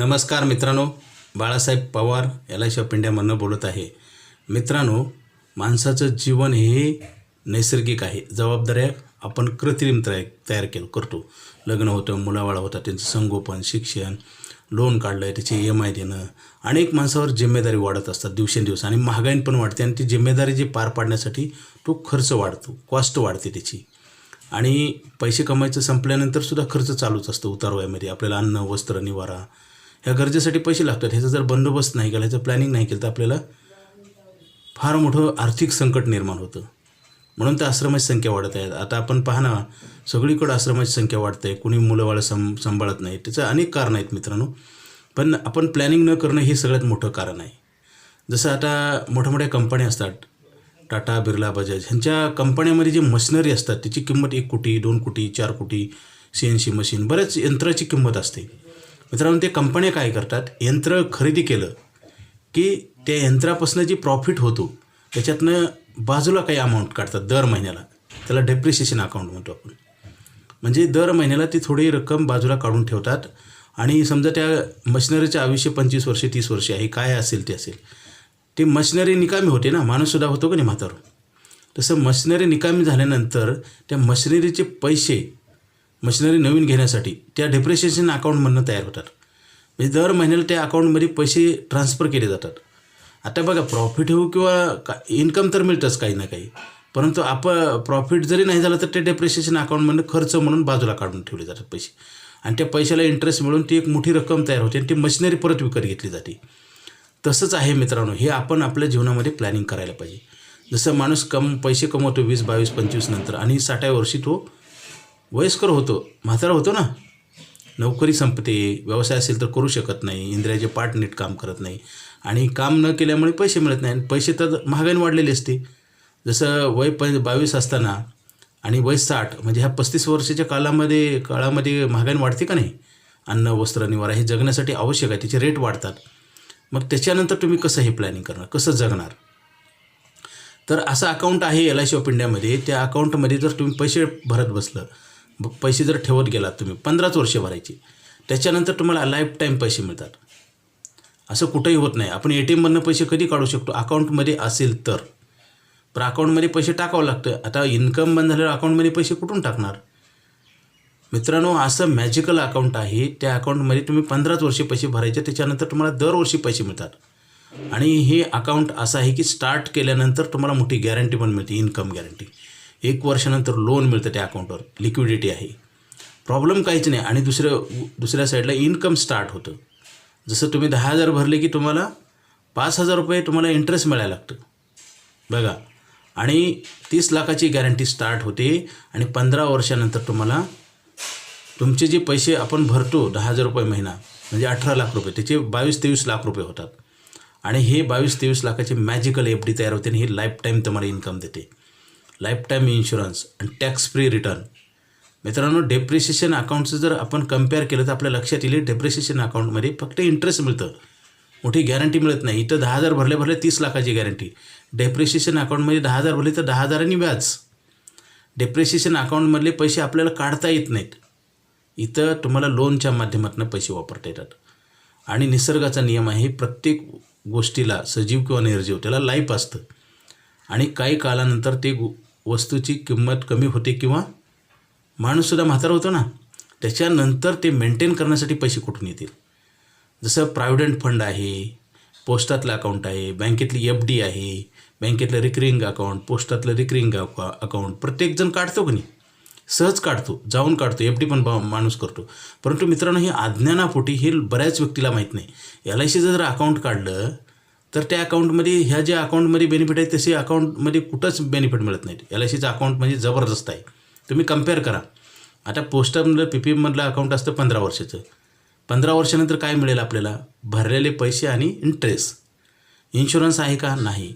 नमस्कार मित्रांनो Balasaheb Pawar L I C of इंडियामधनं बोलत आहे. मित्रांनो माणसाचं जीवन हे नैसर्गिक आहे. जबाबदाऱ्या आपण कृत्रिम तयार तयार केलं करतो. लग्न होतं मुलावाळा होता त्यांचं संगोपन शिक्षण लोन काढलं आहे त्याची ई एम आय देणं. अनेक माणसावर जिम्मेदारी वाढत असतात दिवसेंदिवस. आणि महागाई पण वाढते आणि ती जिम्मेदारी जी पार पाडण्यासाठी तो खर्च वाढतो कॉस्ट वाढते त्याची. आणि पैसे कमायचं संपल्यानंतर सुद्धा खर्च चालूच असतो उतारवयामध्ये. आपल्याला अन्न वस्त्र निवारा ह्या गरजेसाठी पैसे लागतात. ह्याचा जर बंदोबस्त नाही केला ह्याचं प्लॅनिंग नाही केलं तर आपल्याला फार मोठं आर्थिक संकट निर्माण होतं. म्हणून तर आश्रमाची संख्या वाढत आहे. आता आपण पाहा ना सगळीकडं आश्रमाची संख्या वाढते आहे कुणी मुलंवाळं सं सांभाळत नाही. त्याचं अनेक कारणं आहेत मित्रांनो. पण आपण प्लॅनिंग न करणं हे सगळ्यात मोठं कारण आहे. जसं आता मोठ्या मोठ्या कंपन्या असतात. टाटा बिर्ला बजाज. ह्यांच्या कंपन्यामध्ये जी मशिनरी असतात त्याची किंमत एक कोटी दोन कोटी चार कोटी सी एन सी मशीन बऱ्याच यंत्राची किंमत असते. मित्रांनो ते कंपन्या काय करतात? यंत्र खरेदी केलं की त्या यंत्रापासून जी प्रॉफिट होतो त्याच्यातनं बाजूला काही अमाऊंट काढतात दर महिन्याला. त्याला डेप्रिसिएशन अकाउंट म्हणतो आपण. म्हणजे दर महिन्याला ती थोडी रक्कम बाजूला काढून ठेवतात. आणि समजा त्या मशिनरीचं आयुष्य पंचवीस वर्षे तीस वर्षे आहे काय असेल ते असेल. ती मशिनरी निकामी होते ना माणूससुद्धा होतो का नाही म्हातारो? तसं मशिनरी निकामी झाल्यानंतर त्या मशिनरीचे पैसे मशिनरी नवीन घेण्यासाठी त्या डेप्रिशिएशन अकाउंटमधनं तयार होतात. म्हणजे दर महिन्याला त्या अकाउंटमध्ये पैसे ट्रान्सफर केले जातात. आता बघा प्रॉफिट होऊ किंवा का इन्कम तर मिळतंच काही ना काही. परंतु आप प्रॉफिट जरी नाही झालं तर ते डेप्रिशिएशन अकाउंटमधनं खर्च म्हणून बाजूला काढून ठेवले जातात पैसे. आणि त्या पैशाला इंटरेस्ट मिळून ती एक मोठी रक्कम तयार होते आणि ती मशिनरी परत विकत घेतली जाते. तसंच आहे मित्रांनो हे आपण आपल्या जीवनामध्ये प्लॅनिंग करायला पाहिजे. जसं माणूस कम पैसे कमवतो वीस बावीस पंचवीस नंतर आणि साठाव्या वर्षी तो वयस्कर होतो म्हातारा होतो ना. नोकरी संपते व्यवसाय असेल तर करू शकत नाही इंद्रियाचे पाठ नीट काम करत नाही. आणि काम न केल्यामुळे पैसे मिळत नाही आणि पैसे तर महागाईने वाढलेले असते. जसं वय प बावीस असताना आणि वय साठ म्हणजे ह्या पस्तीस वर्षाच्या कालामध्ये काळामध्ये महागाईने वाढते का नाही? अन्न वस्त्र निवारा हे जगण्यासाठी आवश्यक आहे त्याचे रेट वाढतात. मग त्याच्यानंतर तुम्ही कसं हे प्लॅनिंग करणार? कसं जगणार? तर असं अकाउंट आहे एल आय सी ऑफ इंडियामध्ये त्या अकाउंटमध्ये जर तुम्ही पैसे भरत बसलं पैसे जर ठेवत गेलात तुम्ही पंधराच वर्षे भरायची त्याच्यानंतर तुम्हाला लाईफ टाईम पैसे मिळतात. असं कुठंही होत नाही. आपण ए टी एममधनं पैसे कधी काढू शकतो? अकाउंटमध्ये असेल तर. पण अकाउंटमध्ये पैसे टाकावं लागतं. आता इन्कम बंद झाल्यावर अकाउंटमध्ये पैसे कुठून टाकणार? मित्रांनो असं मॅजिकल अकाउंट आहे. त्या अकाउंटमध्ये तुम्ही पंधराच वर्षे पैसे भरायचे त्याच्यानंतर तुम्हाला दरवर्षी पैसे मिळतात. आणि हे अकाउंट असं आहे की स्टार्ट केल्यानंतर तुम्हाला मोठी गॅरंटी पण मिळते इन्कम गॅरंटी एक वर्षानंतर लोन मिळतं त्या अकाउंटवर लिक्विडिटी आहे. प्रॉब्लेम काहीच नाही. आणि दुसरं दुसऱ्या साईडला इन्कम स्टार्ट होतं. जसं तुम्ही दहा हजार भरले की तुम्हाला पाच हजार रुपये तुम्हाला इंटरेस्ट मिळायला लागतं. बघा. आणि तीस लाखाची गॅरंटी स्टार्ट होते आणि पंधरा वर्षानंतर तुम्हाला तुमचे जे पैसे आपण भरतो दहा हजार रुपये महिना म्हणजे अठरा लाख रुपये त्याचे बावीस तेवीस लाख रुपये होतात. आणि हे बावीस तेवीस लाखाचे मॅजिकल एफ डी तयार होते आणि हे लाईफ टाईम तुम्हाला इन्कम देते. लाईफ टाईम इन्शुरन्स आणि टॅक्स फ्री रिटर्न मित्रांनो डेप्रिसिएशन अकाउंटचं जर आपण कंपेअर केलं तर आपल्या लक्षात येईल डेप्रिसिएशन अकाउंटमध्ये फक्त इंटरेस्ट मिळतं. मोठी गॅरंटी मिळत नाही. इथं दहा हजार भरले भरले तीस लाखाची गॅरंटी डेप्रिसिएशन अकाउंटमध्ये दहा हजार भरले तर दहा हजारांनी व्याज. डेप्रिसिएशन अकाउंटमधले पैसे आपल्याला काढता येत नाहीत. इथं तुम्हाला लोनच्या माध्यमातून पैसे वापरता येतात. आणि निसर्गाचा नियम आहे प्रत्येक गोष्टीला सजीव किंवा निर्जीव त्याला लाईफ असतं. आणि काही कालानंतर ते गो- वस्तूची किंमत कमी होते किंवा माणूससुद्धा म्हातारा होतो ना त्याच्यानंतर ते मेंटेन करण्यासाठी पैसे कुठून येतील? जसं प्रायव्हिडंट फंड आहे पोस्टातलं अकाउंट आहे बँकेतली एफ डी आहे बँकेतलं रिकरिंग अकाउंट पोस्टातलं रिकरिंग अकाउंट प्रत्येकजण काढतो की नाही? सहज काढतो जाऊन काढतो एफ डी पण बा माणूस करतो. परंतु मित्रांनो हे अज्ञानापोटी हे बऱ्याच व्यक्तीला माहीत नाही. एल आय सीचं जर अकाउंट काढलं तर त्या अकाउंटमध्ये ह्या ज्या अकाउंटमध्ये बेनिफिट आहे तसे अकाउंटमध्ये कुठंच बेनिफिट मिळत नाहीत. एल आय सीचं अकाउंट म्हणजे जबरदस्त आहे. तुम्ही कंपेअर करा. आता पोस्टामधलं पी पी एममधलं अकाउंट असतं पंधरा वर्षाचं. पंधरा वर्षानंतर काय मिळेल आपल्याला? भरलेले पैसे आणि इंटरेस्ट इन्शुरन्स आहे का? नाही.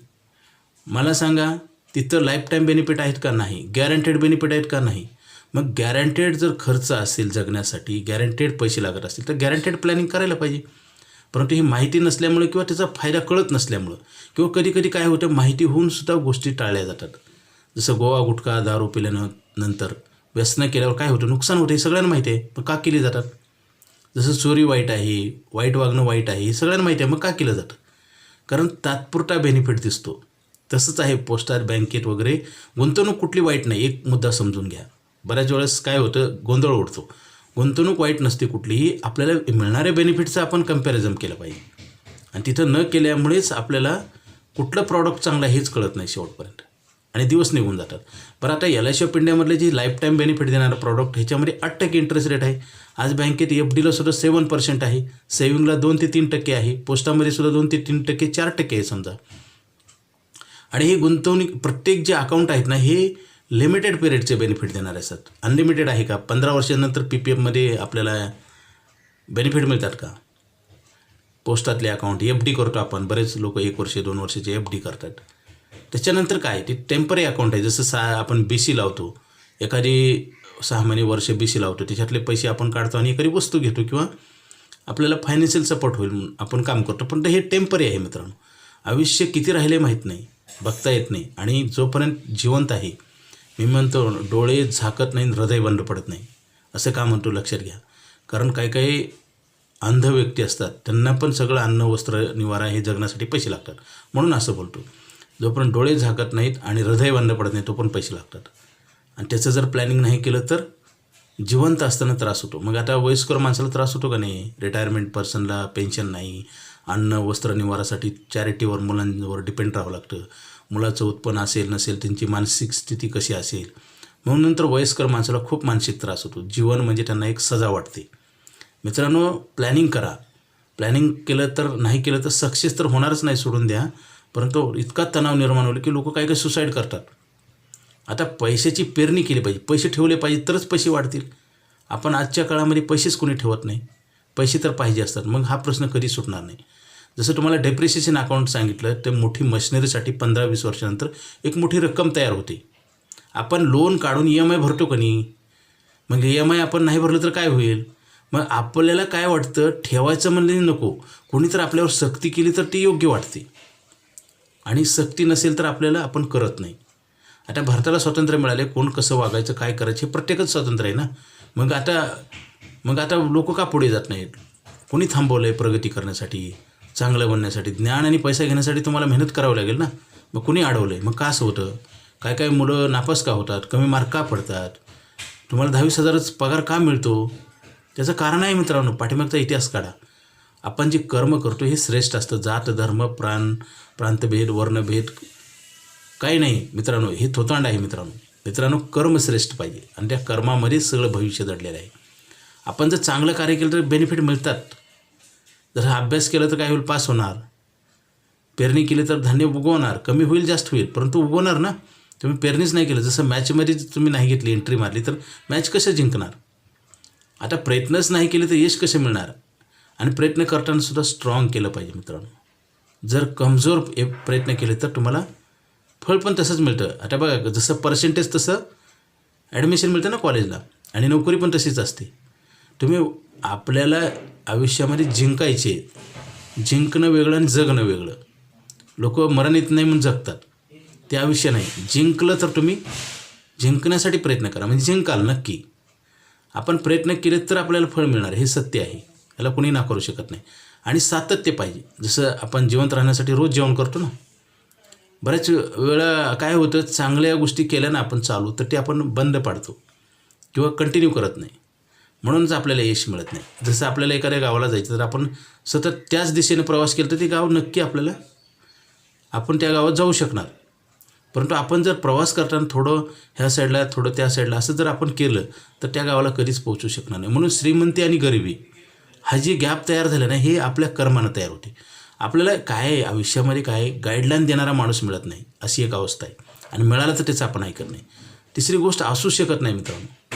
मला सांगा तिथं लाईफ टाईम बेनिफिट आहेत का नाही? गॅरंटेड बेनिफिट आहेत का नाही? मग गॅरंटेड जर खर्च असेल जगण्यासाठी गॅरंटेड पैसे लागत असतील तर गॅरंटेड प्लॅनिंग करायला पाहिजे. परंतु ही माहिती नसल्यामुळे किंवा त्याचा फायदा कळत नसल्यामुळं किंवा कधी कधी काय होतं माहिती होऊन सुद्धा गोष्टी टाळल्या जातात. जसं गोवा गुटखा दारू पिल्यानं नंतर व्यसनं केल्यावर काय होतं नुकसान होतं हे सगळ्यांना माहिती आहे मग का केली जातात? जसं चोरी वाईट आहे वाईट वागणं वाईट आहे हे सगळ्यांना माहिती आहे मग का केलं जातं? कारण तात्पुरता बेनिफिट दिसतो. तसंच आहे पोस्टार बँकेत वगैरे गुंतवणूक कुठली वाईट नाही एक मुद्दा समजून घ्या. बऱ्याच वेळेस काय होतं गोंधळ उडतो. गुंतवणूक वाईट नसते कुठलीही आपल्याला मिळणाऱ्या बेनिफिटचं आपण कंपॅरिझन केलं पाहिजे. आणि तिथं न केल्यामुळेच आपल्याला कुठलं प्रॉडक्ट चांगलं आहे हेच कळत नाही शेवटपर्यंत. आणि दिवस निघून जातात. बरं आता एल आय सी ऑफ इंडियामधले जी लाईफ टाईम बेनिफिट देणारं प्रॉडक्ट ह्याच्यामध्ये आठ टक्के इंटरेस्ट रेट आहे. आज बँकेत एफ डीला सुद्धा सेवन पर्सेंट आहे. सेविंगला दोन ते तीन टक्के आहे. पोस्टामध्ये सुद्धा दोन ते तीन टक्के चार टक्के आहे समजा. आणि हे गुंतवणूक प्रत्येक जे अकाउंट आहेत ना हे लिमिटेड पिरियडचे बेनिफिट देणार असतात अनलिमिटेड आहे का? पंधरा वर्षानंतर पी पी एफमध्ये आपल्याला बेनिफिट मिळतात का? पोस्टातले अकाउंट एफ डी करतो आपण. बरेच लोक एक वर्ष दोन वर्षाचे एफ डी करतात. त्याच्यानंतर काय? ते टेंपररी अकाउंट आहे. जसं सा आपण बी सी लावतो. एखादी सहा महिने वर्ष बी सी लावतो. त्याच्यातले पैसे आपण काढतो आणि एखादी वस्तू घेतो किंवा आपल्याला फायनान्शियल सपोर्ट होईल म्हणून आपण काम करतो. पण हे टेंपररी आहे मित्रांनो. आयुष्य किती राहिले माहीत नाही. बघता येत नाही. आणि जोपर्यंत जिवंत आहे मी म्हणतो डोळे झाकत नाही हृदय बंद पडत नाही. असं का म्हणतो लक्षात घ्या. कारण काही काही अंध व्यक्ती असतात त्यांना पण सगळं अन्न वस्त्र निवारा हे जगण्यासाठी पैसे लागतात. म्हणून असं बोलतो. जोपर्यंत डोळे झाकत नाहीत आणि हृदय बंद पडत नाही तो पण पैसे लागतात. आणि त्याचं जर प्लॅनिंग नाही केलं तर जिवंत असताना त्रास होतो. मग आता वयस्कर माणसाला त्रास होतो का नाही? रिटायरमेंट पर्सनला पेन्शन नाही. अन्न वस्त्र निवारासाठी चॅरिटीवर मुलांवर डिपेंड राहावं लागतं. मुलाचं उत्पन्न असेल नसेल त्यांची मानसिक स्थिती कशी असेल. म्हणून नंतर वयस्कर माणसाला खूप मानसिक त्रास होतो. जीवन म्हणजे त्यांना एक सजा वाटते. मित्रांनो प्लॅनिंग करा. प्लॅनिंग केलं तर नाही केलं तर सक्सेस तर होणारच नाही सोडून द्या. परंतु इतका तणाव निर्माण होईल की लोक काही काही सुसाईड करतात. आता पैशाची पेरणी केली पाहिजे. पैसे ठेवले पाहिजे तरच पैसे वाढतील. आपण आजच्या काळामध्ये पैसेच कोणी ठेवत नाही. पैसे तर पाहिजे असतात. मग हा प्रश्न कधी सुटणार नाही. जसं तुम्हाला डेप्रिसिएशन अकाउंट सांगितलं ते मोठी मशिनरीसाठी पंधरा वीस वर्षानंतर एक मोठी रक्कम तयार होते. आपण लोन काढून ई एम आय भरतो का नाही? मग ई एम आय आपण नाही भरलं तर काय होईल? मग आपल्याला काय वाटतं? ठेवायचं म्हणजे नको. कोणी तर आपल्यावर सक्ती केली तर ती योग्य वाटते. आणि सक्ती नसेल तर आपल्याला आपण करत नाही. आता भारताला स्वातंत्र्य मिळाले कोण कसं वागायचं काय करायचं हे प्रत्येकच स्वातंत्र्य आहे ना? मग आता मग आता लोक का पुढे जात नाहीत? कोणी थांबवलं आहे प्रगती करण्यासाठी? चांगलं बनण्यासाठी ज्ञान आणि पैसा घेण्यासाठी तुम्हाला मेहनत करावी लागेल ना? मग कुणी अडवलं आहे मग का असं होतं? काय काय मुलं नापास का होतात? कमी मार्क का पडतात? तुम्हाला दहावीस हजारच पगार का मिळतो? त्याचं कारण आहे मित्रांनो पाठीमागचा इतिहास काढा. आपण जे कर्म करतो हे श्रेष्ठ असतं. जात धर्म प्राण प्रांतभेद वर्णभेद काही नाही मित्रांनो हे थोतांड आहे मित्रांनो. मित्रांनो कर्म श्रेष्ठ पाहिजे. आणि त्या कर्मामध्येच सगळं भविष्य दडलेलं आहे. आपण जर चांगलं कार्य केलं तर बेनिफिट मिळतात. जर हा अभ्यास केला तर काय होईल पास होणार. पेरणी केली तर धान्य उगवणार. कमी होईल जास्त होईल. परंतु उगवणार ना? तुम्ही पेरणीच नाही केलं. जसं मॅचमध्ये तुम्ही नाही घेतली एंट्री मारली तर मॅच कसं जिंकणार? आता प्रयत्नच नाही केले तर यश कसे मिळणार? आणि प्रयत्न करताना सुद्धा स्ट्रॉंग केलं पाहिजे मित्रांनो. जर कमजोर ए- प्रयत्न केले तर तुम्हाला फळ पण तसंच मिळतं. आता बघा जसं पर्सेंटेज तसं ॲडमिशन मिळतं ना कॉलेजला आणि नोकरी पण तशीच असते. तुम्ही आपल्याला आयुष्यामध्ये जिंकायचे. जिंकणं वेगळं आणि जगणं वेगळं. लोक मरण येत नाही म्हणून जगतात. ते आयुष्य नाही. जिंकलं तर तुम्ही जिंकण्यासाठी प्रयत्न करा. म्हणजे जिंकाल नक्की. आपण प्रयत्न केले तर आपल्याला फळ मिळणार. हे सत्य आहे. याला कोणी नाकारू शकत नाही. आणि सातत्य पाहिजे. जसं आपण जिवंत राहण्यासाठी रोज जेवण करतो ना. बऱ्याच वेळा काय होतं? चांगल्या गोष्टी केल्या ना आपण चालू तर ते आपण बंद पाडतो. किंवा कंटिन्यू करत नाही. म्हणूनच आपल्याला यश मिळत नाही. जसं आपल्याला एखाद्या गावाला जायचं तर आपण सतत त्याच दिशेने प्रवास केला तर ते गाव नक्की आपल्याला आपण त्या गावात जाऊ शकणार. परंतु आपण जर प्रवास करताना थोडं ह्या साईडला थोडं त्या साईडला असं जर आपण केलं तर त्या गावाला कधीच पोहोचू शकणार नाही. म्हणून श्रीमंती आणि गरिबी हा जी गॅप तयार झाला ना हे आपल्या कर्मानं तयार होते. आपल्याला काय आहे, आयुष्यामध्ये काय गाईडलाईन देणारा माणूस मिळत नाही अशी एक अवस्था आहे. आणि मिळालं तर त्याचं आपण ऐकत नाही. तिसरी गोष्ट असू शकत नाही मित्रांनो.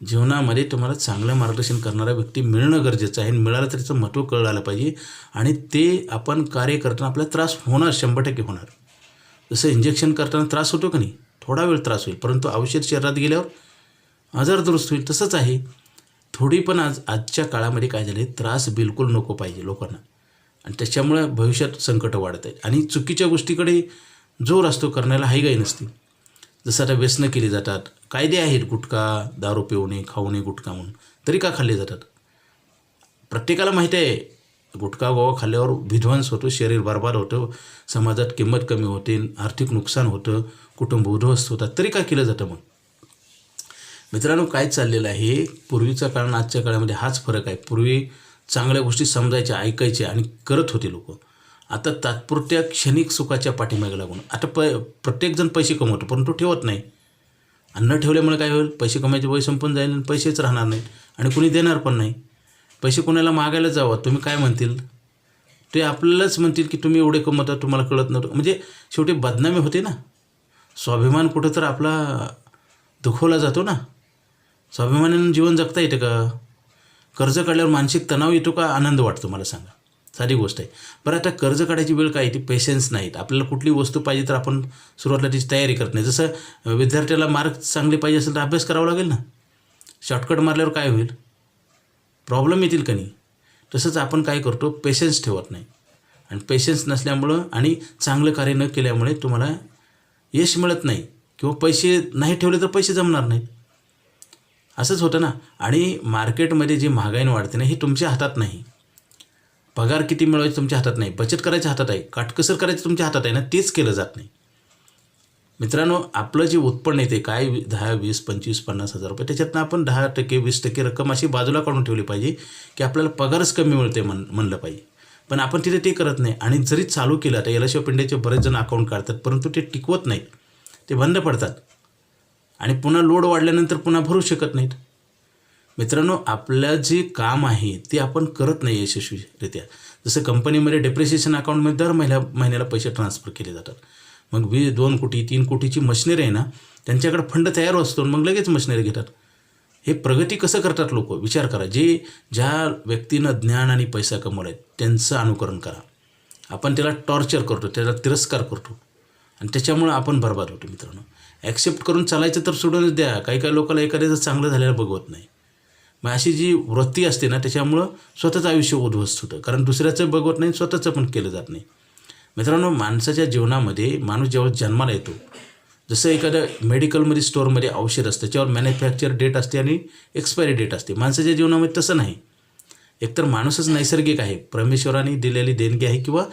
जीवनामध्ये तुम्हाला चांगलं मार्गदर्शन करणारा व्यक्ती मिळणं गरजेचं आहे. आणि मिळालं तर त्याचं महत्त्व कळायला पाहिजे. आणि ते आपण कार्य करताना आपल्याला त्रास होणार शंभर टक्के होणार. जसं इंजेक्शन करताना त्रास होतो का नाही? थोडा वेळ त्रास होईल. परंतु औषध शरीरात गेल्यावर आजार दुरुस्त होईल. तसंच आहे. थोडी पण आज आजच्या काळामध्ये काय झाले त्रास बिलकुल नको पाहिजे लोकांना. आणि त्याच्यामुळं भविष्यात संकटं वाढत आहेत आणि चुकीच्या गोष्टीकडे जोर असतो. करण्याला हाईगाई नसते. जसं आता व्यसनं केली जातात. कायदे आहेत गुटखा दारू पिऊ नये खाऊ नये गुटखा म्हणून. तरी का खाल्ले जातात? प्रत्येकाला माहिती आहे गुटखा गोवा खाल्ल्यावर विध्वंस होतो शरीर बरबाद होतं समाजात किंमत कमी होते आर्थिक नुकसान होतं कुटुंब उद्ध्वस्त होतात. तरी का केलं जातं मग? मित्रांनो काय चाललेलं आहे? पूर्वीचा काळ आणि आजच्या काळामध्ये हाच फरक आहे. पूर्वी चांगल्या गोष्टी समजायच्या ऐकायच्या आणि करत होते लोक. आता तात्पुरत्या क्षणिक सुखाच्या पाठीमागे लागून. आता प प्रत्येकजण पैसे कमवतो परंतु ठेवत नाही. आणि न ठेवल्यामुळे काय होईल? पैसे कमायचे वय संपून जाईल आणि पैसेच राहणार नाही आणि कुणी देणार पण नाही. पैसे कोणाला मागायला जावं? तुम्ही काय म्हणतील? ते आपल्यालाच म्हणतील की तुम्ही एवढे कमवता तुम्हाला कळत नव्हतं. म्हणजे शेवटी बदनामी होते ना. स्वाभिमान कुठं तर आपला दुखवला जातो ना. स्वाभिमानानं जीवन जगता येतं का? कर्ज काढल्यावर मानसिक तणाव येतो का? आनंद वाटतो मला सांगा. साधी गोष्ट आहे. बरं आता कर्ज काढायची वेळ काय ती पेशन्स नाहीत. आपल्याला कुठली वस्तू पाहिजे तर आपण सुरुवातीला त्याची तयारी करत नाही. जसं विद्यार्थ्याला मार्क चांगले पाहिजे असेल तर अभ्यास करावा लागेल ना? शॉर्टकट मारल्यावर काय होईल? प्रॉब्लेम येतील का नाही? तसंच आपण काय करतो? पेशन्स ठेवत नाही. आणि पेशन्स नसल्यामुळं आणि चांगलं कार्य न केल्यामुळे तुम्हाला यश मिळत नाही. किंवा पैसे नाही ठेवले तर पैसे जमणार नाहीत. असंच होतं ना? आणि मार्केटमध्ये जी महागाईने वाढते ना हे तुमच्या हातात नाही. पगार किती मिळवायचं तुमच्या हातात नाही बचत करायच्या हातात आहे काटकसर करायचं तुमच्या हातात आहे ना तेच केलं जात नाही. मित्रांनो आपलं जे उत्पन्न येते काय दहा वीस पंचवीस पन्नास हजार रुपये त्याच्यातनं आपण दहा टक्के वीस टक्के रक्कम अशी बाजूला काढून ठेवली पाहिजे की आपल्याला पगारच कमी मिळते म्हण म्हणलं पाहिजे. पण आपण तिथे ते करत नाही आणि जरी चालू केलं आता एल पिंड्याचे बरेच जण अकाउंट काढतात परंतु ते टिकवत नाहीत. ते बंद पडतात. आणि पुन्हा लोड वाढल्यानंतर पुन्हा भरू शकत नाहीत. मित्रांनो आपलं जे काम आहे ते आपण करत नाही यशस्वीरित्या. जसं कंपनीमध्ये डेप्रिसिएशन अकाउंटमध्ये दर महिन्या महिन्याला पैसे ट्रान्सफर केले जातात. मग वी दोन कोटी तीन कोटीची मशिनरी आहे ना त्यांच्याकडे फंड तयार असतो मग लगेच मशिनरी घेतात. हे प्रगती कसं करतात लोक? विचार करा. जे ज्या व्यक्तीनं ज्ञान आणि पैसा कमवला आहे त्यांचं अनुकरण करा. आपण त्याला टॉर्चर करतो त्याला तिरस्कार करतो. आणि त्याच्यामुळं आपण बर्बाद होतो मित्रांनो. ॲक्सेप्ट करून चालायचं तर सोडूनच द्या. काही काही लोकांना एखाद्याचं चांगलं झालेलं बघवत नाही. मग अशी जी वृत्ती असते ना त्याच्यामुळं स्वतःचं आयुष्य उद्ध्वस्त होतं. कारण दुसऱ्याचं बघवत नाही स्वतःचं पण केलं जात नाही. मित्रांनो माणसाच्या जीवनामध्ये माणूस जेव्हा जन्माला येतो जसं एखाद्या मेडिकलमध्ये स्टोअरमध्ये औषध असतं त्याच्यावर मॅन्युफॅक्चर डेट असते आणि एक्सपायरी डेट असते. माणसाच्या जीवनामध्ये तसं नाही. एकतर माणूसच नैसर्गिक आहे परमेश्वराने दिलेली देणगी आहे किंवा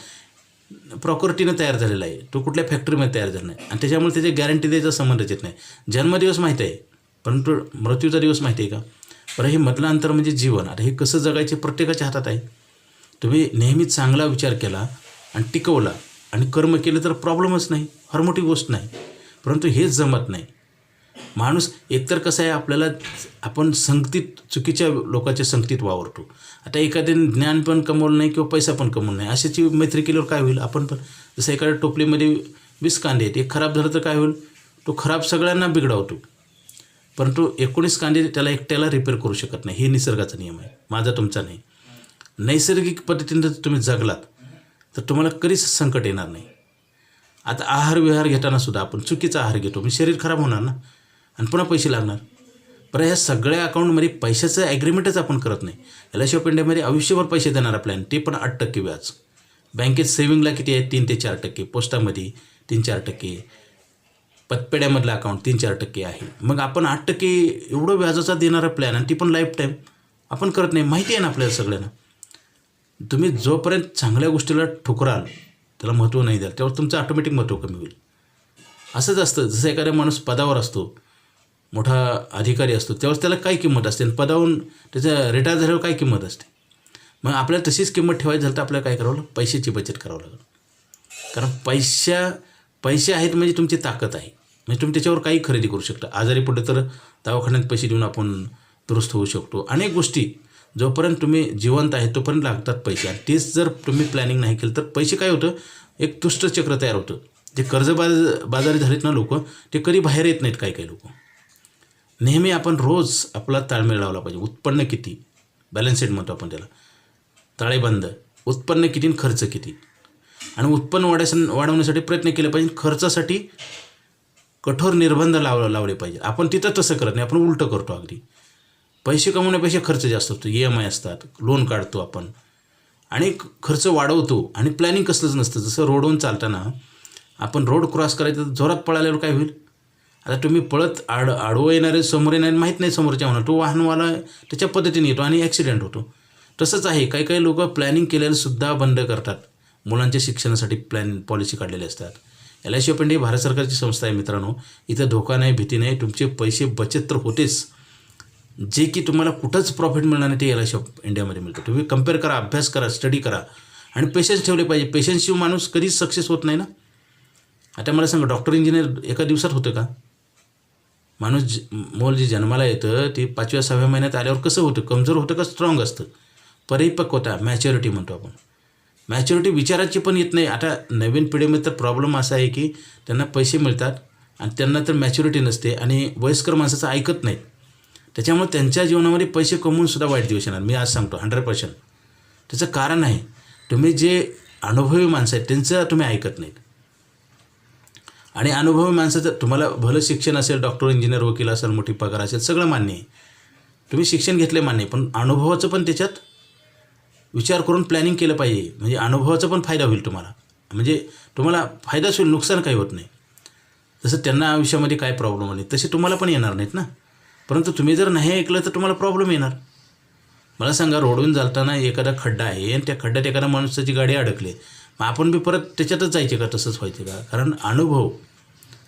प्रॉपर्टीनं तयार झालेला आहे. तो कुठल्या फॅक्टरीमध्ये तयार झाला नाही. आणि त्याच्यामुळे त्याची गॅरंटी द्यायचा संबंधच येत नाही. जन्मदिवस माहीत आहे परंतु मृत्यूचा दिवस माहिती आहे का? बरं हे मधलं अंतर म्हणजे जीवन. आता हे कसं जगायचे? प्रत्येकाच्या हातात आहे. तुम्ही नेहमी चांगला विचार केला आणि टिकवला आणि कर्म केलं तर प्रॉब्लेमच नाही फार मोठी गोष्ट नाही. परंतु हेच जमत नाही. माणूस एकतर कसं आहे आपल्याला आपण संगतीत चुकीच्या लोकांच्या संगतीत वावरतो. आता एखाद्याने ज्ञान पण कमवलं नाही किंवा पैसा पण कमवलं नाही. अशाची मैत्री केल्यावर काय होईल? आपण पण जसं एखाद्या टोपलीमध्ये वीस कांदे आहेत एक खराब झालं तर काय होईल? तो खराब सगळ्यांना बिघडावतो. परंतु एकोणीस कांदे त्याला एकट्याला रिपेअर करू शकत नाही. हे निसर्गाचा नियम आहे. माझा तुमचा नाही. नैसर्गिक पद्धतीने जर तुम्ही जगलात तर तुम्हाला कधीच संकट येणार नाही. आता आहार विहार घेताना सुद्धा आपण चुकीचा आहार घेतो. म्हणजे शरीर खराब होणार ना? आणि पुन्हा पैसे लागणार. पर ह्या सगळ्या अकाउंटमध्ये पैशाचं ॲग्रीमेंटच आपण करत नाही. एल आय ऑफ इंडियामध्ये आयुष्यभर पैसे देणार प्लॅन ते पण आठ टक्के व्याज. बँकेत सेविंगला किती आहे? तीन ते चार टक्के. पोस्टामध्ये तीन चार टक्के. पतपेड्यामधलं अकाउंट तीन चार टक्के आहे. मग आपण आठ टक्के एवढं व्याजाचा देणारा प्लॅन आणि ती पण लाईफ टाईम आपण करत नाही. माहिती आहे ना आपल्याला सगळ्यांना. तुम्ही जोपर्यंत चांगल्या गोष्टीला ठुकराल त्याला महत्त्व नाही द्याल तेव्हा तुमचं ऑटोमॅटिक महत्त्व कमी होईल. असंच असतं. जसं एखाद्या माणूस पदावर असतो मोठा अधिकारी असतो त्यावेळेस त्याला काय किंमत असते? आणि पदावरून त्याच्या रिटायर झाल्यावर काय किंमत असते? मग आपल्याला तशीच किंमत ठेवायची झाली तर आपल्याला काय करावं लागेल? पैशाची बचत करावं लागेल. कारण पैशा पैसे आहेत म्हणजे तुमची ताकद आहे. म्हणजे तुम्ही त्याच्यावर काही खरेदी करू शकता. आजारी पडलं तर दवाखान्यात पैसे देऊन आपण दुरुस्त होऊ शकतो. अनेक गोष्टी जोपर्यंत तुम्ही जिवंत आहे तोपर्यंत लागतात पैसे. आणि तेच जर तुम्ही प्लॅनिंग नाही केलं तर पैसे काय होतं? एक दुष्टचक्र तयार होतं. जे कर्जबाज बाजारी झालेत ना लोक ते कधी बाहेर येत नाहीत काही काही लोक. नेहमी आपण रोज आपला ताळमेळ लावला पाहिजे. उत्पन्न किती? बॅलन्स शीट म्हणतो आपण त्याला. ताळेबंद उत्पन्न किती आणि खर्च किती? आणि उत्पन्न वाढायस वाढवण्यासाठी प्रयत्न केले पाहिजे. खर्चासाठी कठोर निर्बंध लाव लावले पाहिजे आपण तिथं तसं करत नाही. आपण उलटं करतो अगदी. पैसे कमवण्यापेक्षा खर्च जास्त होतो. ई एम आय असतात. लोन काढतो आपण. आणि खर्च वाढवतो. आणि प्लॅनिंग कसलंच नसतं. जसं रोडवरून चालताना आपण रोड क्रॉस करायचं तर जोरात पळाल्यावर काय होईल? आता तुम्ही पळत आड आडवं येणारे समोर येणारे माहीत नाही समोरच्या म्हणा तो वाहनवाला त्याच्या पद्धतीने येतो आणि ॲक्सिडेंट होतो. तसंच आहे. काही काही लोक प्लॅनिंग केलेलं सुद्धा बंद करतात. मुलांच्या शिक्षणासाठी प्लॅन पॉलिसी काढलेले असतात. L I C of India ही भारत सरकारची संस्था आहे मित्रांनो. इथं धोका नाही भीती नाही तुमचे पैसे बचत तर होतेच. जे की तुम्हाला कुठंच प्रॉफिट मिळणार नाही ते एल आय सी ऑफ इंडियामध्ये मिळतं. तुम्ही कंपेअर करा अभ्यास करा स्टडी करा. आणि पेशन्स ठेवले पाहिजे. पेशन्सशिवाय माणूस कधीच सक्सेस होत नाही ना. आता मला सांगा डॉक्टर इंजिनियर एका दिवसात होतं का? माणूस ज मोल जे जन्माला येतं ते पाचव्या सहाव्या महिन्यात आल्यावर कसं होतं? कमजोर होतं का? स्ट्रॉंग असतं. परिपक्वता मॅच्युरिटी म्हणतो आपण. मॅच्युरिटी विचाराची पण येत नाही. आता नवीन पिढीमध्ये तर प्रॉब्लेम असा आहे की त्यांना पैसे मिळतात आणि त्यांना तर मॅच्युरिटी नसते आणि वयस्कर माणसाचं ऐकत नाही त्याच्यामुळे त्यांच्या जीवनामध्ये पैसे कमवून सुद्धा वाईट दिवस येणार. मी आज सांगतो हंड्रेड पर्सेंट त्याचं कारण आहे तुम्ही जे अनुभवी माणसं आहेत त्यांचं तुम्ही ऐकत नाहीत. आणि अनुभवी माणसाचं तुम्हाला भलं शिक्षण असेल डॉक्टर इंजिनियर वकील असेल मोठी पगार असेल सगळं मान्य आहे. तुम्ही शिक्षण घेतले मान्य पण अनुभवाचं पण त्याच्यात विचार करून प्लॅनिंग केलं पाहिजे. म्हणजे अनुभवाचा पण फायदा होईल तुम्हाला. म्हणजे तुम्हाला फायदाच होईल नुकसान काही होत नाही. जसं त्यांना आयुष्यामध्ये काय प्रॉब्लेम आले तसे तुम्हाला पण येणार नाहीत ना. परंतु तुम्ही जर नाही ऐकलं तर तुम्हाला प्रॉब्लेम येणार. मला सांगा रोडून जाताना एखादा खड्डा आहे आणि त्या खड्ड्यात एखादा माणसाची गाडी अडकली. मग आपण बी परत त्याच्यातच जायचे का? तसंच व्हायचे का? कारण अनुभव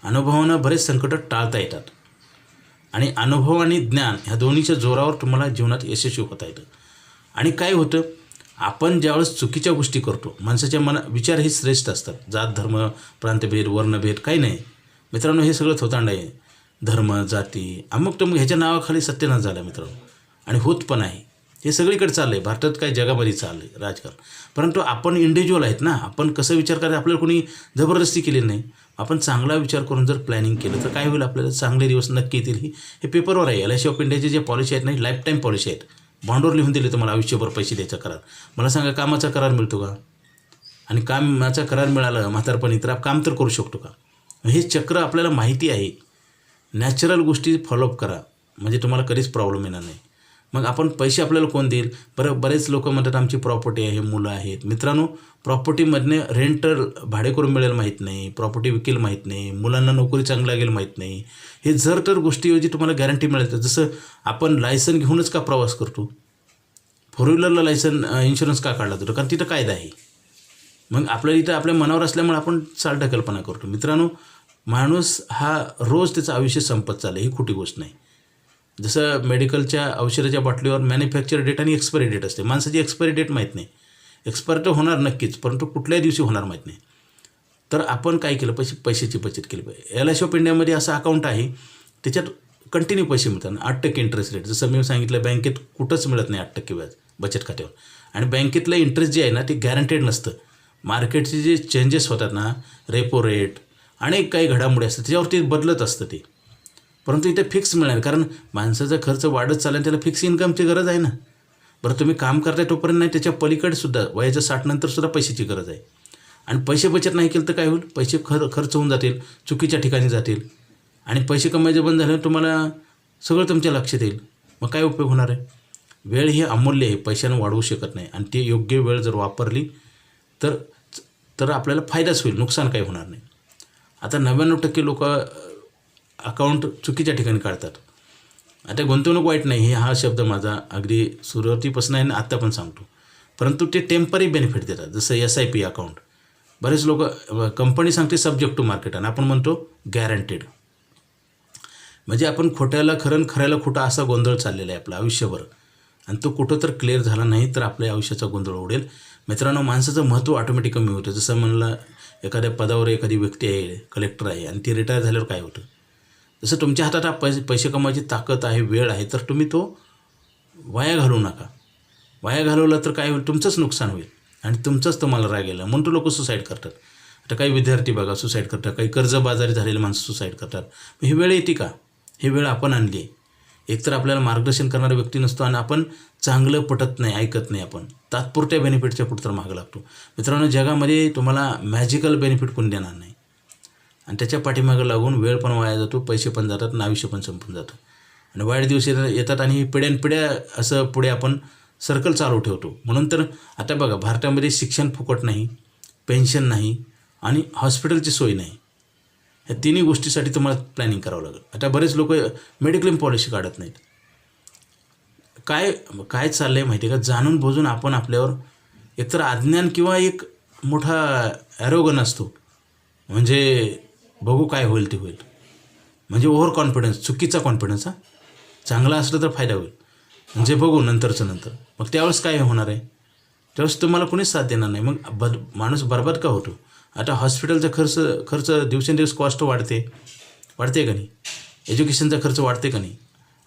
अनुभवानं बरेच संकटं टाळता येतात. आणि अनुभव आणि ज्ञान ह्या दोन्हीच्या जोरावर तुम्हाला जीवनात यशस्वी होता येतं. आणि काय होतं? आपण ज्यावेळेस चुकीच्या गोष्टी करतो माणसाच्या मना विचार हे श्रेष्ठ असतात. जात धर्म प्रांतभेद वर्णभेद काही नाही. मित्रांनो हे सगळं थोतांड आहे. धर्म जाती अमुक तमुक ह्याच्या नावाखाली सत्यनाश झाला मित्रांनो. आणि होत पण आहे. हे सगळीकडे चाललं आहे भारतात काय जगामध्ये चाललं आहे राजकारण. परंतु आपण इंडिव्हिज्युअल आहेत ना आपण कसं विचार करायचं आपल्याला कोणी जबरदस्ती केली नाही. आपण चांगला विचार करून जर प्लॅनिंग केलं तर काय होईल आपल्याला? चांगले दिवस नक्की येतील. ही हे पेपरवर आहे. एल आय सी ऑफ इंडियाचे जे पॉलिसी आहेत ना लाईफ टाईम पॉलिसी आहेत. भांडोर लिहून दिले तुम्हाला आयुष्यभर पैसे द्यायचा करार. मला सांगा कामाचा करार मिळतो का? आणि कामाचा करार मिळाला म्हातारपणी तर काम तर करू शकतो का? हे चक्र आपल्याला माहिती आहे. नॅचरल गोष्टी फॉलोअप करा. म्हणजे तुम्हाला कधीच प्रॉब्लेम येणार नाही. मग आपण पैसे आपल्याला कोण देईल? बरं बरेच लोक म्हणतात आमची प्रॉपर्टी आहे मुलं आहेत. मित्रांनो प्रॉपर्टीमधने रेंटर भाडेकरून मिळेल माहीत नाही प्रॉपर्टी विकेल माहीत नाही मुलांना नोकरी चांगली लागेल माहीत नाही. हे जर तर गोष्टीऐवजी तुम्हाला गॅरंटी मिळेल. तर जसं आपण लायसन घेऊनच का प्रवास करतो? फोर व्हीलरला लायसन इन्शुरन्स का काढला जातो? कारण तिथं कायदा आहे. मग आपल्या इथं आपल्या मनावर असल्यामुळे आपण चालटा कल्पना करतो. मित्रांनो माणूस हा रोज त्याचं आयुष्य संपत चाललं ही खोटी गोष्ट नाही. जसं मेडिकलच्या औषधाच्या बाटलीवर मॅन्युफॅक्चर डेट आणि एक्सपायरी डेट असते. माणसाची एक्सपायरी डेट माहीत नाही. एक्सपायर तर होणार नक्कीच परंतु कुठल्याही दिवशी होणार माहीत नाही. तर आपण काय केलं? पैसे पैशाची बचत केली पाहिजे. एल आय ऑफ इंडियामध्ये असं अकाउंट आहे त्याच्यात कंटिन्यू पैसे मिळतात. आठ टक्के इंटरेस्ट रेट जसं मी सांगितलं बँकेत कुठंच मिळत नाही आठ टक्के व्याज बचत खात्यावर. आणि बँकेतलं इंटरेस्ट जे आहे ना ते गॅरंटेड नसतं. मार्केटचे जे चेंजेस होतात ना रेपो रेट अनेक काही घडामोडी असतात. त्याच्यावरती बदलत असतं ते. परंतु इथे फिक्स मिळणार कारण माणसाचा खर्च वाढत चालला त्याला फिक्स इन्कमची गरज आहे ना. बरं तुम्ही काम करताय तोपर्यंत नाही त्याच्या पलीकडे सुद्धा वयाच्या साठ नंतर सुद्धा पैशाची गरज आहे. आणि पैसे बचत नाही केलं तर काय होईल? पैसे खर खर्च होऊन जातील चुकीच्या ठिकाणी जातील. आणि पैसे कमायचे बंद झाल्यावर तुम्हाला सगळं तुमच्या लक्षात येईल. मग काय उपयोग होणार आहे? वेळ ही अमूल्य आहे पैशानं वाढवू शकत नाही. आणि ती योग्य वेळ जर वापरली तर तर आपल्याला फायदाच होईल नुकसान काही होणार नाही. आता नव्याण्णव टक्के लोक अकाउंट चुकीच्या ठिकाणी काढतात. आता गुंतवणूक वाईट नाही हे हा शब्द माझा अगदी सुरुवातीपासून आहे आणि आत्ता पण सांगतो. परंतु ते टेंपररी बेनिफिट देतात जसं एस आय पी अकाउंट. बरेच लोक कंपनी सांगते सब्जेक्ट टू मार्केट आणि आपण म्हणतो गॅरंटेड म्हणजे आपण खोट्याला खरं खऱ्याला खोटा असा गोंधळ चाललेला आहे आपलं आयुष्यभर. आणि तो कुठं तर क्लिअर झाला नाही तर आपल्या आयुष्याचा गोंधळ उडेल. मित्रांनो माणसाचं महत्त्व ऑटोमॅटिक कमी होतं जसं म्हणलं एखाद्या पदावर एखादी व्यक्ती आहे कलेक्टर आहे आणि ती रिटायर झाल्यावर काय होतं? जसं तुमच्या हातात हा पैसे पैसे कमवायची ताकद आहे वेळ आहे तर तुम्ही तो वाया घालवू नका. वाया घालवला तर काय होईल? तुमचंच नुकसान होईल. आणि तुमचंच तुम्हाला राग येईल म्हणून तो लोक सुसाईड करतात. आता काही विद्यार्थी बघा सुसाईड करतात. काही कर्जबाजारी झालेले माणसं सुसाईड करतात. मग ही वेळ येते का? ही वेळ आपण आणली आहे. एकतर आपल्याला मार्गदर्शन करणारा व्यक्ती नसतो आणि आपण चांगलं पटत नाही ऐकत नाही आपण. तात्पुरत्या बेनिफिटच्या पुढं तर मागं लागतो. मित्रांनो जगामध्ये तुम्हाला मॅजिकल बेनिफिट कोण देणार नाही. आणि त्याच्या पाठीमागं लागून वेळ पण वाया जातो पैसे पण जातात आणि आयुष्य पण संपून जातं. आणि वाईट दिवस येतात येतात आणि पिढ्यानपिढ्या असं पुढे आपण सर्कल चालू ठेवतो. म्हणून तर आता बघा भारतामध्ये शिक्षण फुकट नाही पेन्शन नाही आणि हॉस्पिटलची सोय नाही. ह्या तिन्ही गोष्टीसाठी तुम्हाला प्लॅनिंग करावं लागेल. आता बरेच लोक मेडिक्लेम पॉलिसी काढत नाहीत. काय काय चाललं आहे माहिती आहे का? जाणून बोजून आपण आपल्यावर एकतर अज्ञान किंवा एक मोठा ॲरोगन असतो. म्हणजे बघू काय होईल ते होईल. म्हणजे ओव्हर कॉन्फिडन्स चुकीचा कॉन्फिडन्स हा. चांगला असलं तर फायदा होईल. म्हणजे बघू नंतरचं नंतर. मग त्यावेळेस काय होणार आहे? त्यावेळेस तुम्हाला कोणीच साथ देणार नाही. मग बर माणूस बरबाद का होतो? आता हॉस्पिटलचा खर्च खर्च दिवसेंदिवस कॉस्ट वाढते. वाढते का नाही? एज्युकेशनचा खर्च वाढते का नाही?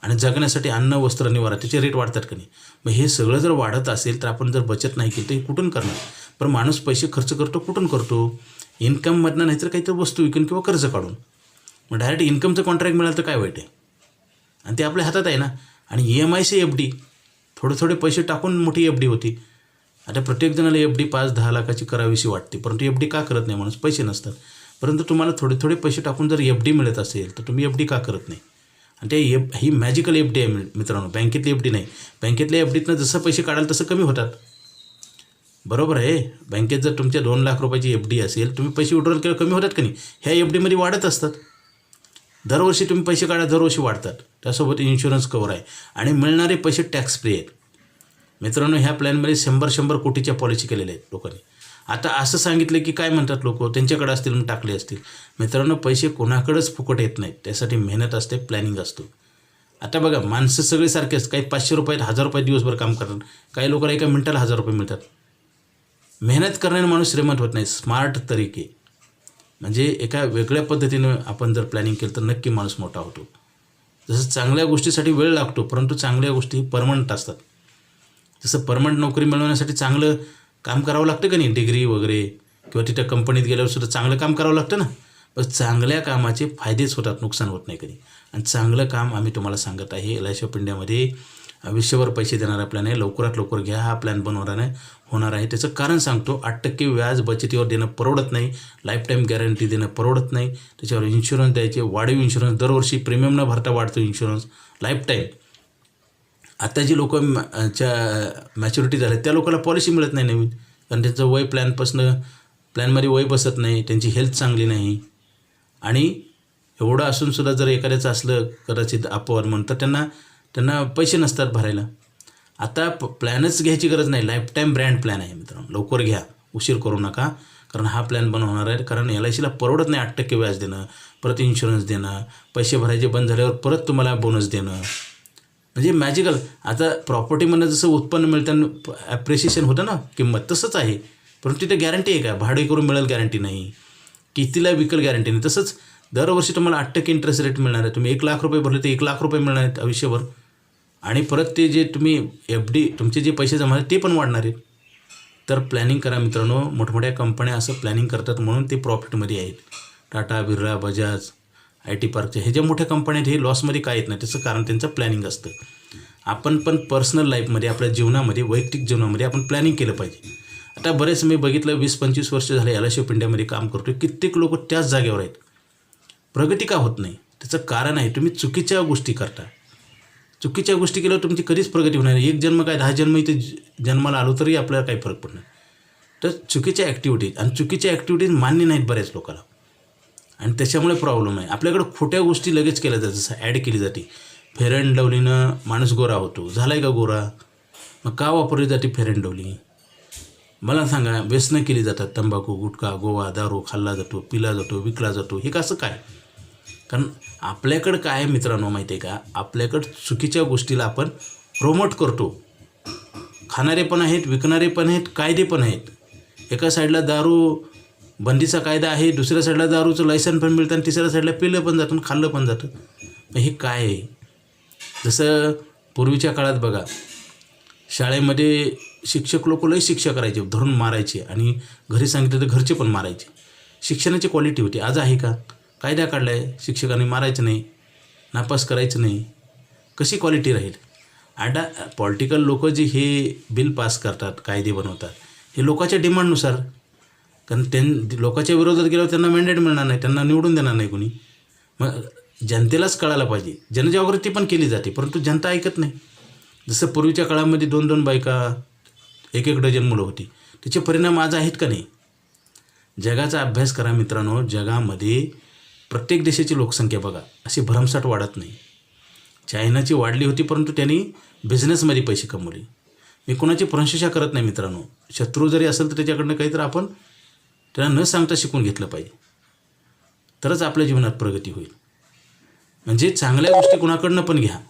आणि जगण्यासाठी अन्न वस्त्र निवारा त्याचे रेट वाढतात का नाही? मग हे सगळं जर वाढत असेल तर आपण जर बचत नाही केली तर हे कुठून करणार? पण माणूस पैसे खर्च करतो कुठून करतो? इन्कममधनं नाहीतर काहीतरी वस्तू विकून किंवा कर्ज काढून. मग डायरेक्ट इन्कमचं कॉन्ट्रॅक्ट मिळालं तर काय वाईट आहे? आणि ते आपल्या हातात आहे ना. आणि ई एम आयचे एफ डी थोडे थोडे पैसे टाकून मोठी एफ डी होती. आता प्रत्येक जणाला एफ डी पाच दहा लाखाची करावीशी वाटते. परंतु एफ डी का करत नाही माणूस? पैसे नसतात. परंतु तुम्हाला थोडे थोडे पैसे टाकून जर एफ डी मिळत असेल तर तुम्ही एफ डी का करत नाही? आणि ते एफ ही मॅजिकल एफ डी आहे मित्रांनो. बँकेतली एफ डी नाही. बँकेतल्या एफ डीतनं जसं पैसे काढाल तसं कमी होतात. बरोबर आहे. बँकेत जर तुमच्या दोन लाख रुपयाची एफ डी असेल तुम्ही पैसे विड्रॉल केलं कमी होतात का नाही? ह्या एफ डीमध्ये वाढत असतात. दरवर्षी तुम्ही पैसे काढा दरवर्षी वाढतात. त्यासोबत इन्शुरन्स कवर आहे. आणि मिळणारे पैसे टॅक्स फ्री आहेत. मित्रांनो ह्या प्लॅनमध्ये शंभर शंभर कोटीच्या पॉलिसी केलेल्या आहेत लोकांनी. आता असं सांगितलं की काय म्हणतात लोक? त्यांच्याकडे असतील मग टाकले असतील. मित्रांनो पैसे कोणाकडेच फुकट येत नाहीत. त्यासाठी मेहनत असते प्लॅनिंग असतो. आता बघा माणसं सगळे सारखे असतात. काही पाचशे रुपयात हजार रुपये दिवसभर काम करतात. काही लोकांना एका मिनिटाला हजार रुपये मिळतात. मेहनत करणारे माणूस श्रीमंत होत नाही स्मार्ट तरीके. म्हणजे एका वेगळ्या पद्धतीनं आपण जर प्लॅनिंग केलं तर नक्की माणूस मोठा होतो. जसं चांगल्या गोष्टीसाठी वेळ लागतो परंतु चांगल्या गोष्टी परमनंट असतात. जसं परमनंट नोकरी मिळवण्यासाठी चांगलं काम करावं लागतं का नाही? डिग्री वगैरे किंवा तिथं कंपनीत गेल्यावर सुद्धा चांगलं काम करावं लागतं ना? पण चांगल्या कामाचे फायदेच होतात नुकसान होत नाही कधी. आणि चांगलं काम आम्ही तुम्हाला सांगत आहे एल आय ऑफ इंडियामध्ये आयुष्यभर पैसे देणारा प्लॅन आहे. लवकरात लवकर घ्या. हा प्लॅन बनवणार आहे होणार आहे. त्याचं कारण सांगतो आठ टक्के व्याज बचतीवर देणं परवडत नाही. लाईफ टाईम गॅरंटी देणं परवडत नाही. त्याच्यावर इन्शुरन्स द्यायचे. वाढीव इन्शुरन्स दरवर्षी प्रीमियम न भरता वाढतो इन्शुरन्स लाईफ टाईम आता जी लोक च्या मॅच्युरिटी झाल्या त्या लोकांना पॉलिसी मिळत नाही नवीन. कारण त्यांचं वय प्लॅनपासनं प्लॅनमध्ये वय बसत नाही. त्यांची हेल्थ चांगली नाही. आणि एवढं असूनसुद्धा जर एखाद्याचं असलं कदाचित अपवाद म्हणून तर त्यांना त्यांना पैसे नसतात भरायला. आता प प्लॅनच घ्यायची गरज नाही. लाईफटाईम ब्रँड प्लॅन आहे मित्रांनो. लवकर घ्या. उशीर करू नका. कारण हा प्लॅन बंद होणार आहे. कारण एल आय सीला परवडत नाही आठ टक्के व्याज देणं. परत इन्शुरन्स देणं. पैसे भरायचे बंद झाल्यावर परत तुम्हाला बोनस देणं. म्हणजे मॅजिकल आता प्रॉपर्टीमधनं जसं उत्पन्न मिळतं ॲप्रिशिएशन होतं ना किंमत तसंच आहे. परंतु तिथे गॅरंटी आहे का? भाडे करून मिळेल गॅरंटी नाही. कितीला विकल गॅरंटी नाही. तसंच दरवर्षी तुम्हाला आठ टक्के इंटरेस्ट रेट मिळणार आहे. तुम्ही एक लाख रुपये भरले तर एक लाख रुपये मिळणार आहेत आयुष्यभर. आणि परत ते जे तुम्ही एफ डी तुमचे जे पैसे जमा ते पण वाढणार आहेत. तर प्लॅनिंग करा मित्रांनो मोठमोठ्या कंपन्या असं प्लॅनिंग करतात म्हणून ते प्रॉफिटमध्ये आहेत. टाटा बिर्ला बजाज आय टी पार्कचे हे ज्या मोठ्या कंपन्या आहेत हे लॉसमध्ये काय येत नाही त्याचं कारण त्यांचं प्लॅनिंग असतं. आपण पण पर्सनल लाईफमध्ये आपल्या जीवनामध्ये वैयक्तिक जीवनामध्ये आपण प्लॅनिंग केलं पाहिजे. आता बरेच मी बघितलं वीस पंचवीस वर्ष झाले एल आय सी ऑफ इंडियामध्ये काम करतो कित्येक लोक त्याच जागेवर आहेत. प्रगती का होत नाही? त्याचं कारण आहे तुम्ही चुकीच्या गोष्टी करता. चुकीच्या गोष्टी केल्यावर तुमची कधीच प्रगती होणार नाही. एक जन्म काय दहा जन्म इथे जन्माला आलो तरी आपल्याला काही फरक पडणार तर चुकीच्या ॲक्टिव्हिटीज आणि चुकीच्या ॲक्टिव्हिटीज मान्य नाहीत बऱ्याच लोकांना. आणि त्याच्यामुळे प्रॉब्लेम आहे. आपल्याकडं खोट्या गोष्टी लगेच केल्या जातात. जसं ॲड केली जाते. फेअर अँड माणूस गोरा होतो. झाला आहे का गोरा? मग का वापरली जाते फेअर अँड मला सांगा व्यसनं केली जातात. तंबाखू गुटखा गोवा दारू खाल्ला जातो पिला जातो विकला जातो. हे कसं काय? कारण आपल्याकडं काय आहे मित्रांनो माहिती आहे का? आपल्याकडं चुकीच्या गोष्टीला आपण प्रोमोट करतो. खाणारे पण आहेत विकणारे पण आहेत कायदे पण आहेत. एका साईडला दारू बंदीचा कायदा आहे दुसऱ्या साईडला दारूचं लायसन पण मिळतं आणि तिसऱ्या साईडला पिलं पण जातं आणि खाल्लं पण जातं. मग हे काय आहे? जसं पूर्वीच्या काळात बघा शाळेमध्ये शिक्षक लोक लई शिक्षा करायचे धरून मारायचे आणि घरी सांगितलं तर घरचे पण मारायचे. शिक्षणाची क्वालिटी होती. आज आहे का? कायदा काढला आहे शिक्षकांनी मारायचं नाही नापास करायचं नाही. कशी क्वालिटी राहील? आता पॉलिटिकल लोक जे हे बिल पास करतात कायदे बनवतात हे लोकांच्या डिमांडनुसार कारण त्यां लोकांच्या विरोधात गेल्यावर त्यांना मॅन्डेट मिळणार नाही त्यांना निवडून देणार नाही कोणी. मग जनतेलाच कळायला पाहिजे. जनजागृती पण केली जाते परंतु जनता ऐकत नाही. जसं पूर्वीच्या काळामध्ये दोन दोन बायका एक एक डझन मुलं होती. त्याचे परिणाम आज आहेत का नाही? जगाचा अभ्यास करा मित्रांनो जगामध्ये प्रत्येक देशाची लोकसंख्या बघा. अशी भरमसाठ वाढत नाही. चायनाची वाढली होती परंतु त्यांनी बिझनेसमध्ये पैसे कमवले. मी कोणाची प्रशंसा करत नाही मित्रांनो. शत्रू जरी असेल तर त्याच्याकडनं काहीतरी आपण त्याला न सांगता शिकून घेतलं पाहिजे. तरच आपल्या जीवनात प्रगती होईल. म्हणजे चांगल्या गोष्टी कोणाकडनं पण घ्या.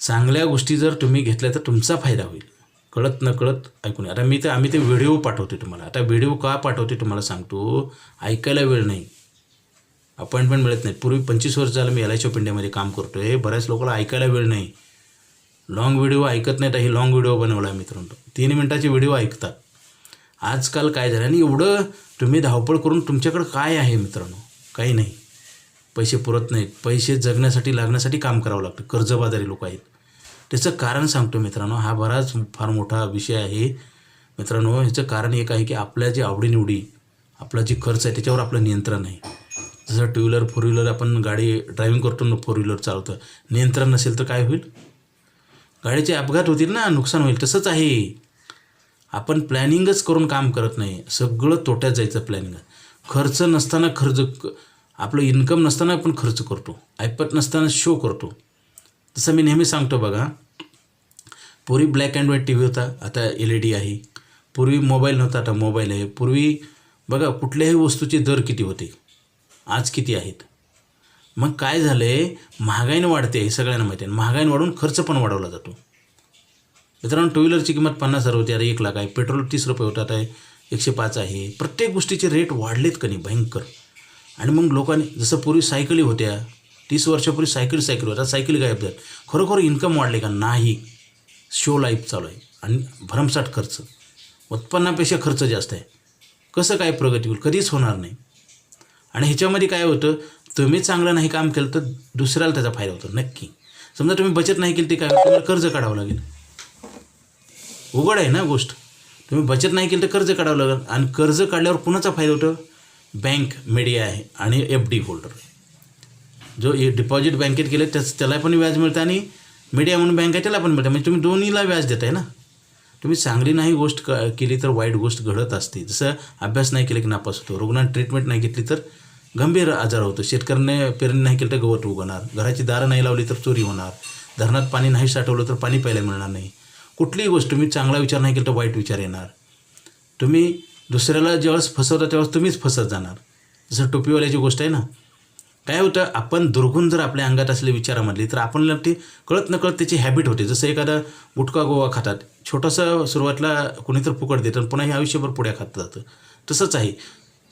चांगल्या गोष्टी जर तुम्ही घेतल्या तर तुमचा फायदा होईल. कळत न कळत ऐकून आता मी तर आम्ही ते व्हिडिओ पाठवते तुम्हाला. आता व्हिडिओ का पाठवते तुम्हाला सांगतो. ऐकायला वेळ नाही. अपॉइंटमेंट मिळत नाही. पूर्वी पंचवीस वर्ष झालं मी एल आय ऑफ इंडियामध्ये काम करतो आहे बऱ्याच लोकांना ऐकायला वेळ नाही. लाँग व्हिडिओ ऐकत नाहीत हे लाँग व्हिडिओ बनवला आहे मित्रांनो. तीन मिनटाचे व्हिडिओ ऐकतात. आजकाल काय झालं? आणि एवढं तुम्ही धावपळ करून तुमच्याकडं काय आहे मित्रांनो? काही नाही. पैसे पुरत नाहीत. पैसे जगण्यासाठी लागण्यासाठी काम करावं लागतं. कर्जबाजारी लोक आहेत. त्याचं कारण सांगतो मित्रांनो हा बराच फार मोठा विषय आहे. मित्रांनो ह्याचं कारण एक आहे की आपल्या जे आवडीनिवडी आपला जी खर्च आहे त्याच्यावर आपलं नियंत्रण आहे. जसं टू व्हीलर फोर व्हीलर आपण गाडी ड्रायव्हिंग करतो ना फोर व्हीलर चालवतं. नियंत्रण नसेल तर काय होईल? गाडीचे अपघात होतील ना नुकसान होईल. तसंच आहे. आपण प्लॅनिंगच करून काम करत नाही. सगळं तोट्यात जायचं प्लॅनिंग खर्च नसताना खर्च आपलं इन्कम नसताना आपण खर्च करतो. ऐपत नसताना शो करतो. तसं मी नेहमी सांगतो बघा पूर्वी black and white T V होता आता एल ई डी आहे. पूर्वी मोबाईल नव्हता आता मोबाईल आहे. पूर्वी बघा कुठल्याही वस्तूचे दर किती होते? आज किती आहेत? मग काय झालं आहे महागाईनं वाढते हे सगळ्यांना माहिती आहे. महागाईनं वाढून खर्च पण वाढवला जातो. मित्रांनो टू व्हीलरची किंमत पन्नास हजार होती आता एक लाख आहे. पेट्रोल तीस रुपये होतात आहे एकशे पाच आहे. प्रत्येक गोष्टीचे रेट वाढलेत का नाही भयंकर. आणि मग लोकांनी जसं पूर्वी सायकली होत्या तीस वर्षापूर्वी सायकल सायकल होता सायकल गायब झाली. खरोखर इन्कम वाढले का? नाही. शो लाईफ चालू आहे. आणि भरमसाठ खर्च. उत्पन्नापेक्षा खर्च जास्त आहे. कसं काय प्रगती होईल? कधीच होणार नाही. आणि ह्याच्यामध्ये काय होतं? तुम्ही चांगलं नाही काम केलं तर दुसऱ्याला त्याचा फायदा होतो. नक्की. समजा तुम्ही बचत नाही केली ते काय होतं? तुम्हाला कर्ज काढावं लागेल. उघड आहे ना गोष्ट. तुम्ही बचत नाही केली तर कर्ज काढावं लागेल. आणि कर्ज काढल्यावर कुणाचा फायदा होतो? बँक मीडिया आहे. आणि एफ डी होल्डर जो डिपॉझिट बँकेत केले त्याच त्याला पण व्याज मिळतं आणि मीडिया म्हणून बँक आहे त्याला पण मिळतं. म्हणजे तुम्ही दोन्हीला व्याज देताय ना? तुम्ही चांगली नाही गोष्ट क केली तर वाईट गोष्ट घडत असते. जसं अभ्यास नाही केला की नापास होतो रुग्णांना ट्रीटमेंट नाही घेतली तर गंभीर आजार होतो. शेतकऱ्याने पेरणी नाही केलं तर गवत उगवणार. घराची दारं नाही लावली तर चोरी होणार. धरणात पाणी नाही साठवलं तर पाणी प्यायला मिळणार नाही. कुठलीही गोष्ट तुम्ही चांगला विचार नाही केला तर वाईट विचार येणार. तुम्ही दुसऱ्याला ज्यावेळेस फसवता त्यावेळेस तुम्हीच फसत जाणार. जसं टोपीवाल्याची गोष्ट आहे ना काय होतं आपण दुर्गुण जर आपल्या अंगात असले विचारामधली तर आपण ते कळत न कळत त्याची हॅबिट होते. जसं एखादा गुटखा गोवा खातात छोटंसं सुरुवातीला कुणीतरी फुकट देतं आणि पुन्हा हे आयुष्यभर पुढ्या खात जातं. तसंच आहे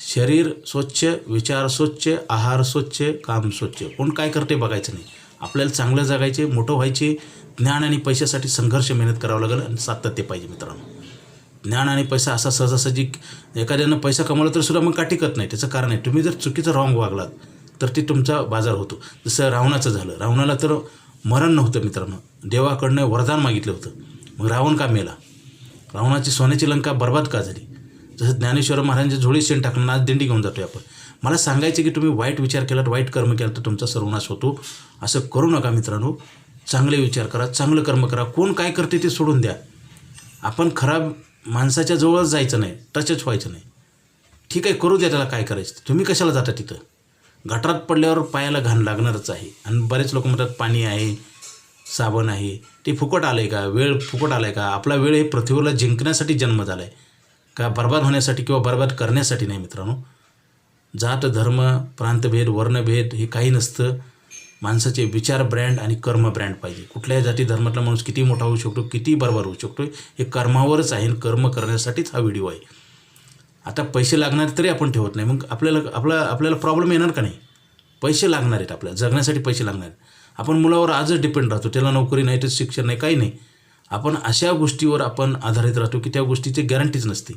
शरीर स्वच्छ विचार स्वच्छ आहार स्वच्छ काम स्वच्छ. कोण काय करते बघायचं नाही. आपल्याला चांगलं जगायचे मोठं व्हायचे ज्ञान आणि पैशासाठी संघर्ष मेहनत करावं लागेल आणि सातत्य पाहिजे मित्रांनो. ज्ञान आणि पैसा असा सहजासहजी एखाद्यानं पैसा कमवला तर सुद्धा मग का टिकत नाही. त्याचं कारण आहे तुम्ही जर चुकीचं रॉंग वागलात तर ते तुमचा बाजार होतो. जसं रावणाचं झालं. रावणाला तर मरण नव्हतं मित्रांनो. देवाकडनं वरदान मागितलं होतं. मग रावण का मेला? रावणाची सोन्याची लंका बर्बाद का झाली? जसं ज्ञानेश्वर महाराजांच्या झोळी शेण टाकणं आज दिंडी घेऊन जातोय आपण. मला सांगायचं की तुम्ही वाईट विचार केलात वाईट कर्म केलं तर तुमचा सर्वनाश होतो. असं करू नका मित्रांनो. चांगले विचार करा चांगलं कर्म करा. कोण काय करते ते सोडून द्या. आपण खराब माणसाच्या जवळच जायचं नाही टचच व्हायचं नाही. ठीक आहे करू द्या त्याला काय करायचं. तुम्ही कशाला जाता तिथं? गटारात पडल्यावर पायाला घाण लागणारच आहे. आणि बरेच लोक म्हणतात पाणी आहे साबण आहे. ते फुकट आलं आहे का? वेळ फुकट आला आहे का? आपला वेळ हे पृथ्वीला जिंकण्यासाठी जन्म झाला आहे का बर्बाद होण्यासाठी किंवा बर्बाद करण्यासाठी नाही मित्रांनो? जात धर्म प्रांतभेद वर्णभेद हे काही नसतं. माणसाचे विचार ब्रँड आणि कर्म ब्रँड पाहिजे. कुठल्याही जाती धर्मातला माणूस किती मोठा होऊ शकतो किती बरोबर होऊ शकतो हे कर्मावरच आहे आणि कर्म करण्यासाठीच हा व्हिडिओ आहे. आता पैसे लागणार तरी आपण ठेवत नाही. मग आपल्याला आपला आपल्याला प्रॉब्लेम येणार का नाही? पैसे लागणार आहेत आपल्याला जगण्यासाठी पैसे लागणार आहेत. आपण मुलावर आजच डिपेंड राहतो. त्याला नोकरी नाही तर शिक्षण नाही काही नाही. आपण अशा गोष्टीवर आपण आधारित राहतो की त्या गोष्टीची गॅरंटीच नसते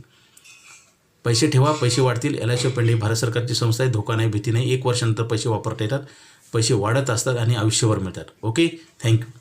पैसे ठेवा पैसे वाढतील. L I C pending Bharat सरकारची संस्था आहे. धोका नाही भीती नाही. एक वर्षानंतर पैसे वापरता येतात. पैसे वाढत असतात आणि आयुष्यभर मिळतात. Okay thank you